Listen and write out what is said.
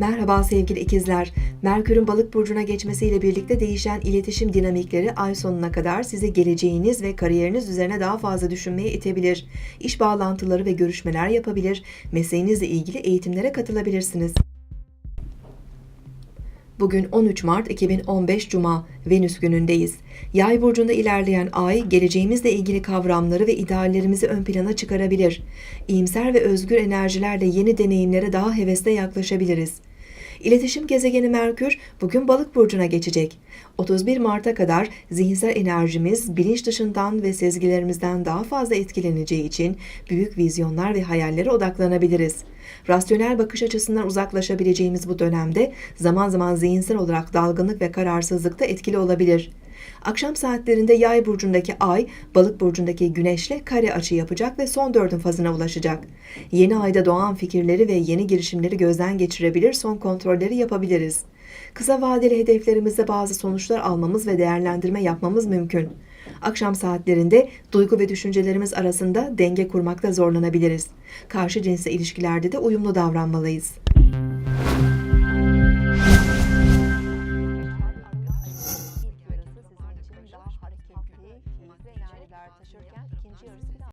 Merhaba sevgili ikizler. Merkür'ün balık burcuna geçmesiyle birlikte değişen iletişim dinamikleri ay sonuna kadar sizi geleceğiniz ve kariyeriniz üzerine daha fazla düşünmeye itebilir. İş bağlantıları ve görüşmeler yapabilir. Mesleğinizle ilgili eğitimlere katılabilirsiniz. Bugün 13 Mart 2015 Cuma, Venüs günündeyiz. Yay burcunda ilerleyen ay, geleceğimizle ilgili kavramları ve ideallerimizi ön plana çıkarabilir. İyimser ve özgür enerjilerle yeni deneyimlere daha hevesle yaklaşabiliriz. İletişim gezegeni Merkür bugün Balık burcuna geçecek. 31 Mart'a kadar zihinsel enerjimiz bilinç dışından ve sezgilerimizden daha fazla etkileneceği için büyük vizyonlar ve hayallere odaklanabiliriz. Rasyonel bakış açısından uzaklaşabileceğimiz bu dönemde zaman zaman zihinsel olarak dalgınlık ve kararsızlıkta etkili olabilir. Akşam saatlerinde Yay burcundaki Ay, Balık burcundaki Güneş'le kare açı yapacak ve son dördün fazına ulaşacak. Yeni ayda doğan fikirleri ve yeni girişimleri gözden geçirebilir, son kontrolleri yapabiliriz. Kısa vadeli hedeflerimizde bazı sonuçlar almamız ve değerlendirme yapmamız mümkün. Akşam saatlerinde duygu ve düşüncelerimiz arasında denge kurmakta zorlanabiliriz. Karşı cinsle ilişkilerde de uyumlu davranmalıyız. hediyeler taşırken ikinci yarısı